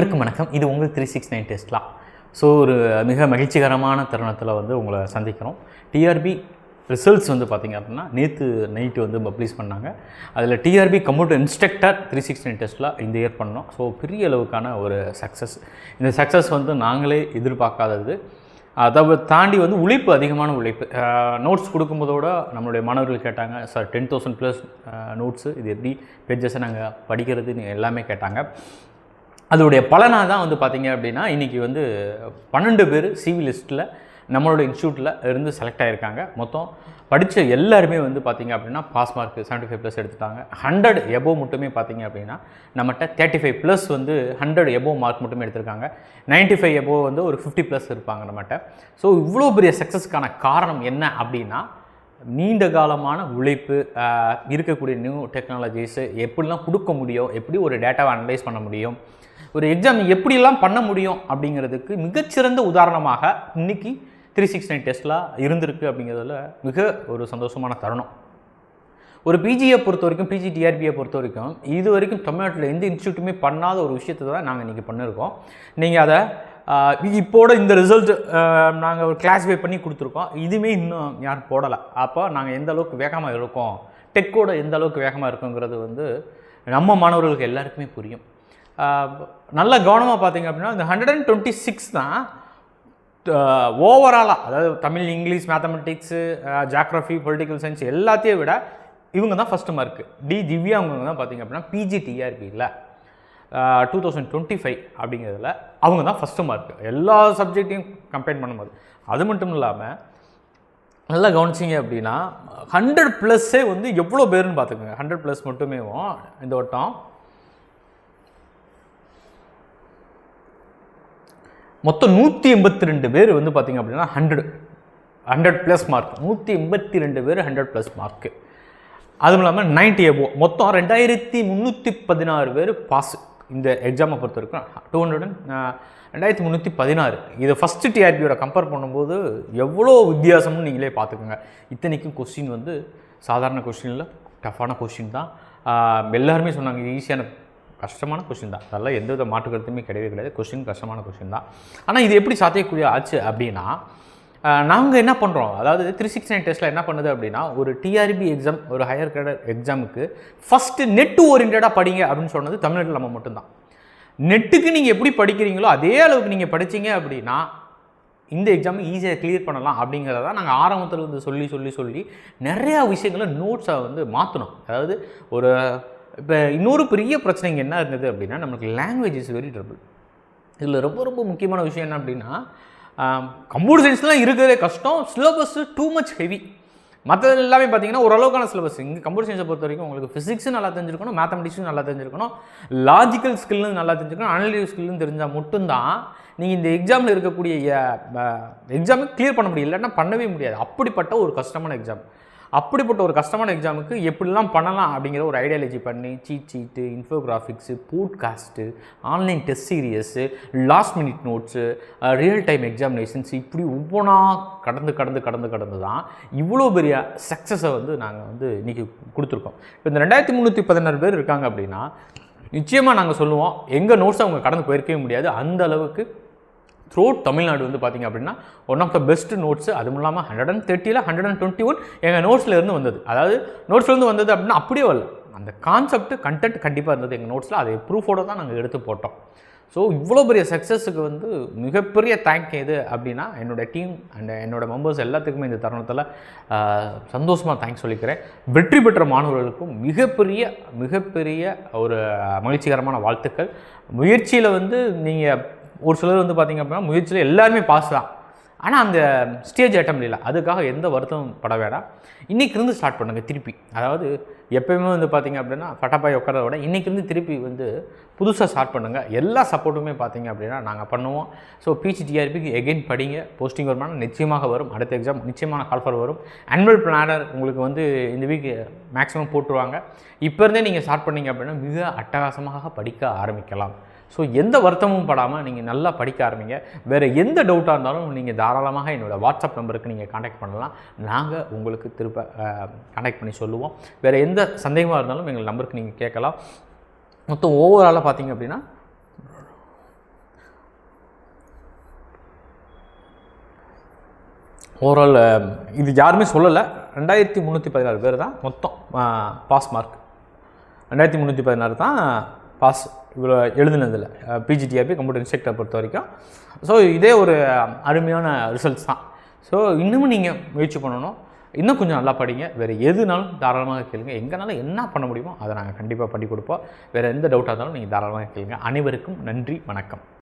அனைவருக்கும் வணக்கம். இது உங்கள் த்ரீ சிக்ஸ் நைன் டெஸ்ட்லாம் ஸோ ஒரு மிக மகிழ்ச்சிகரமான தருணத்தில் வந்து உங்களை சந்திக்கிறோம். டிஆர்பி ரிசல்ட்ஸ் வந்து பார்த்திங்க அப்படின்னா நேற்று நைட்டு வந்து பப்ளிஷ் பண்ணாங்க. அதில் TRB computer instructor three six nine டெஸ்ட்டில் இந்த இயர் பண்ணோம். ஸோ பெரிய அளவுக்கான ஒரு சக்ஸஸ் இந்த சக்ஸஸ் வந்து நாங்களே எதிர்பார்க்காதது. அதை தாண்டி வந்து உழைப்பு அதிகமான உழைப்பு. நோட்ஸ் கொடுக்கும்போதோட நம்மளுடைய மாணவர்கள் கேட்டாங்க sir ten thousand plus notes இது எப்படி? பேஜஸை நாங்கள் படிக்கிறதுன்னு எல்லாமே கேட்டாங்க. அதோடைய பலனாக தான் வந்து பார்த்தீங்க அப்படின்னா இன்றைக்கி வந்து பன்னெண்டு பேர் சிவி லிஸ்ட்டில் நம்மளோட இன்ஸ்டியூட்டில் இருந்து செலக்ட் ஆகியிருக்காங்க மொத்தம் படித்த எல்லாருமே வந்து பார்த்தீங்க அப்படின்னா pass mark seventy five plus எடுத்துட்டாங்க. ஹண்ட்ரட் எபோவ் மட்டுமே பார்த்தீங்க அப்படின்னா நம்மகிட்ட தேர்ட்டி ஃபைவ் ப்ளஸ் வந்து ஹண்ட்ரட் எபோவ் மார்க் மட்டுமே எடுத்திருக்காங்க. நைன்ட்டி ஃபைவ் எபோவ் வந்து ஒரு ஃபிஃப்டி ப்ளஸ் இருப்பாங்க நம்மகிட்ட. ஸோ இவ்வளோ பெரிய சக்ஸஸ்க்கான காரணம் என்ன அப்படின்னா நீண்ட காலமான உழைப்பு இருக்கக்கூடிய நியூ டெக்னாலஜிஸு எப்படிலாம் கொடுக்க முடியும் எப்படி ஒரு டேட்டாவை அனலைஸ் பண்ண முடியும் ஒரு எக்ஸாம் எப்படிலாம் பண்ண முடியும் அப்படிங்கிறதுக்கு மிகச்சிறந்த உதாரணமாக இன்னைக்கு த்ரீ சிக்ஸ் நைன் டெஸ்ட்லாம் இருந்திருக்கு அப்படிங்கிறதுல மிக ஒரு சந்தோஷமான தருணம். ஒரு பிஜியை பொறுத்த வரைக்கும் பிஜி டிஆர்பியை பொறுத்த வரைக்கும் இது வரைக்கும் தமிழ்நாட்டில் எந்த இன்ஸ்டியூட்டுமே பண்ணாத ஒரு விஷயத்தை தான் நாங்கள் இன்றைக்கி பண்ணியிருக்கோம் நீங்கள் அதை இப்போட இந்த ரிசல்ட் நாங்கள் ஒரு கிளாஸிஃபை பண்ணி கொடுத்துருக்கோம். இதுவுமே இன்னும் யாரும் போடலை. அப்போ நாங்கள் எந்த அளவுக்கு வேகமாக இருக்கோம்? டெக்கோட எந்த அளவுக்கு வேகமாக இருக்கோங்கிறது வந்து நம்ம மாணவர்களுக்கு எல்லாருக்குமே புரியும். நல்ல கவனமாக பார்த்தீங்க அப்படின்னா இந்த ஹண்ட்ரட் அண்ட் டுவெண்ட்டி சிக்ஸ் தான் ஓவராலாக அதாவது Tamil English mathematics geography political science எல்லாத்தையும் விட இவங்க தான் ஃபஸ்ட்டு மார்க்கு டி திவ்யா அவங்க தான் பார்த்தீங்க அப்படின்னா பிஜிடிஆர்பி இல்லை. டூ தௌசண்ட் டுவெண்ட்டி ஃபைவ் அப்படிங்கிறதுல அவங்க தான் ஃபஸ்ட்டு மார்க்கு எல்லா சப்ஜெக்டையும் கம்பேர் பண்ணும்போது. அது மட்டும் இல்லாமல் நல்லா கவனிச்சிங்க அப்படின்னா ஹண்ட்ரட் ப்ளஸ்ஸே வந்து எவ்வளோ பேருன்னு பார்த்துக்கோங்க ஹண்ட்ரட் ப்ளஸ் மட்டுமே இந்த வட்டம். மொத்தம் நூற்றி எண்பத்தி ரெண்டு பேர் வந்து பார்த்திங்க அப்படின்னா ஹண்ட்ரட் ஹண்ட்ரட் ப்ளஸ் மார்க் நூற்றி எண்பத்தி ரெண்டு பேர் ஹண்ட்ரட் ப்ளஸ் மார்க்கு அதுவும் இல்லாமல் நைன்டி எபோ மொத்தம் ரெண்டாயிரத்தி முந்நூற்றி பதினாறு பேர் பாஸ் இந்த எக்ஸாமை பொறுத்த வரைக்கும் டூ ஹண்ட்ரட் அண்ட் ரெண்டாயிரத்தி முந்நூற்றி பதினாறு. இதை ஃபஸ்ட்டு டிஆர்பியோட கம்பேர் பண்ணும்போது எவ்வளோ வித்தியாசம்னு நீங்களே பார்த்துக்கோங்க. இத்தனைக்கும் கொஸ்டின் வந்து சாதாரண கொஸ்டினில் டஃப்பான கொஸ்டின் தான். எல்லாருமே சொன்னாங்க இது ஈஸியான கஷ்டமான கொஷின் தான். அதெல்லாம் எந்த வித மாற்று கருத்துமே கிடையவே கிடையாது. கொஷின் கஷ்டமான கொஷின் தான். ஆனால் இது எப்படி சாத்தியக்கூடிய ஆச்சு அப்படின்னா நாங்கள் என்ன பண்ணுறோம் அதாவது த்ரீ சிக்ஸ் நைன் டெஸ்ட்டில் என்ன பண்ணுது அப்படின்னா ஒரு டிஆர்பி எக்ஸாம் ஒரு ஹையர் கிரேடர் எக்ஸாமுக்கு ஃபஸ்ட்டு நெட்டு ஓரியன்டாக படிங்க அப்படின்னு சொன்னது தமிழ்நாட்டில் நம்ம மட்டும்தான். நெட்டுக்கு நீங்கள் எப்படி படிக்கிறீங்களோ அதே அளவுக்கு நீங்கள் படிச்சீங்க அப்படின்னா இந்த எக்ஸாமை ஈஸியாக கிளியர் பண்ணலாம் அப்படிங்கிறத நாங்கள் ஆரம்பத்தில் வந்து சொல்லி சொல்லி சொல்லி நிறையா விஷயங்களை நோட்ஸை வந்து மாற்றணும் அதாவது ஒரு இப்போ இன்னொரு பெரிய பிரச்சனை இங்கே என்ன இருந்தது அப்படின்னா நம்மளுக்கு லாங்குவேஜ் இஸ் வெரி ட்ரபிள் இதில் ரொம்ப ரொம்ப முக்கியமான விஷயம் என்ன அப்படின்னா கம்ப்யூட்டர் சயின்ஸ்லாம் இருக்கிறதே கஷ்டம். சிலபஸ் டூ மச் ஹெவி மற்றது எல்லாமே பார்த்தீங்கன்னா ஓரளவுக்கான சிலபஸ் இங்கே கம்ப்யூட்டர் சயின்ஸை பொறுத்த வரைக்கும் உங்களுக்கு ஃபிசிக்ஸும் நல்லா தெரிஞ்சிருக்கணும் மேத்தமெட்டிக்ஸும் நல்லா தெரிஞ்சிருக்கணும். லாஜிக்கல் ஸ்கில்லும் நல்லா தெரிஞ்சிருக்கணும். அனலிட்டிவ் ஸ்கில்லும் தெரிஞ்சால் மட்டும்தான் நீங்கள் இந்த எக்ஸாமில் இருக்கக்கூடிய எக்ஸாமை கிளியர் பண்ண முடியும். இல்லைன்னா பண்ணவே முடியாது. அப்படிப்பட்ட ஒரு கஷ்டமான எக்ஸாம் அப்படிப்பட்ட ஒரு கஷ்டமான எக்ஸாமுக்கு எப்படிலாம் பண்ணலாம் அப்படிங்கிற ஒரு ஐடியாலஜி பண்ணி cheat sheet infographics podcast online test series last minute notes real time examinations இப்படி ஒவ்வொன்றா கடந்து கடந்து கடந்து கடந்து தான் இவ்வளோ பெரிய சக்ஸஸை வந்து நாங்கள் வந்து இன்றைக்கி கொடுத்துருக்கோம். இப்போ இந்த ரெண்டாயிரத்தி முந்நூற்றி பதினாறு பேர் இருக்காங்க அப்படின்னா நிச்சயமாக நாங்கள் சொல்லுவோம் எங்கள் நோட்ஸை அவங்க கடந்து போயிருக்கவே முடியாது. அந்த அளவுக்கு த்ரூ தமிழ்நாடு வந்து பார்த்திங்க அப்படின்னா one of the best notes அதுவும் இல்லாமல் ஹண்ட்ரட் அண்ட் தேர்ட்டியில் ஹண்ட்ரட் அண்ட் டுவெண்ட்டி ஒன் எங்கள் நோட்ஸ்லேருந்து வந்தது. அதாவது நோட்ஸ்லேருந்து வந்தது அப்படின்னா அப்படியே வரல. அந்த கான்செப்ட் கண்டென்ட் கண்டிப்பாக இருந்தது எங்கள் நோட்ஸில் அதை ப்ரூஃபோடு தான் நாங்கள் எடுத்து போட்டோம். ஸோ இவ்வளோ பெரிய சக்ஸஸுக்கு வந்து மிகப்பெரிய தேங்க் எது அப்படின்னா என்னோடய டீம் அண்ட் என்னோடய மெம்பர்ஸ் எல்லாத்துக்குமே இந்த தருணத்தில் சந்தோஷமாக தேங்க்ஸ் சொல்லிக்கிறேன். வெற்றி பெற்ற மாணவர்களுக்கும் மிகப்பெரிய மிகப்பெரிய ஒரு மகிழ்ச்சிகரமான வாழ்த்துக்கள். முயற்சியில் வந்து நீங்கள் ஒரு சிலர் வந்து பார்த்திங்க அப்படின்னா முயற்சியில் எல்லாருமே பாஸ் தான். ஆனால் அந்த ஸ்டேஜ் அட்டம் இல்லை. அதுக்காக எந்த வருத்தமும் பட வேண்டாம். இன்றைக்கிருந்து ஸ்டார்ட் பண்ணுங்கள் திருப்பி. அதாவது எப்பயுமே வந்து பார்த்தீங்க அப்படின்னா பட்டாப்பாய் உட்காரத விட இன்றைக்கிருந்து திருப்பி வந்து புதுசாக ஸ்டார்ட் பண்ணுங்கள் எல்லா சப்போர்ட்டுமே பார்த்தீங்க அப்படின்னா நாங்கள் பண்ணுவோம். ஸோ பிஜி டிஆர்பிக்கு எகைன் படிங்க. போஸ்டிங் வருமானம் நிச்சயமாக வரும். அடுத்த எக்ஸாம் நிச்சயமான கால்ஃபர் வரும். ஆனுவல் பிளானர் உங்களுக்கு வந்து இந்த வீக் மேக்ஸிமம் போட்டுருவாங்க. இப்போ இருந்தே நீங்கள் ஸ்டார்ட் பண்ணீங்க அப்படின்னா மிக அட்டகாசமாக படிக்க ஆரம்பிக்கலாம். ஸோ எந்த வருத்தமும் படாமல் நீங்கள் நல்லா படிக்க ஆரம்பிங்க. வேறு எந்த டவுட்டாக இருந்தாலும் நீங்கள் தாராளமாக என்னோடய வாட்ஸ்அப் நம்பருக்கு நீங்கள் காண்டாக்ட் பண்ணலாம். நாங்கள் உங்களுக்கு திருப்ப காண்டாக்ட் பண்ணி சொல்லுவோம். வேறு எந்த சந்தேகமாக இருந்தாலும் எங்கள் நம்பருக்கு நீங்கள் கேட்கலாம். மொத்தம் ஓவராலாக பார்த்தீங்க அப்படின்னா ஓவரால் இது யாருமே சொல்லலை. ரெண்டாயிரத்தி முந்நூற்றி பதினாறு பேர் தான்? மொத்தம் பாஸ் மார்க் ரெண்டாயிரத்தி முந்நூற்றி பதினாறு தான் பாஸ் இவ்வளோ எழுதுனதில் பிஜிடிஆர்பி கம்ப்யூட்டர் இன்ஸ்ட்ரக்டரை பொறுத்த வரைக்கும் ஸோ இதே ஒரு அருமையான ரிசல்ட்ஸ் தான். ஸோ இன்னமும் நீங்கள் முயற்சி பண்ணணும். இன்னும் கொஞ்சம் நல்லா படிங்க. வேறு எதுனாலும் தாராளமாக கேளுங்க. எங்கனாலும் என்ன பண்ண முடியுமோ அதை நாங்கள் கண்டிப்பாக பண்ணி கொடுப்போம். வேறு எந்த டவுட்டாக இருந்தாலும் நீங்கள் தாராளமாக கேளுங்க. அனைவருக்கும் நன்றி வணக்கம்.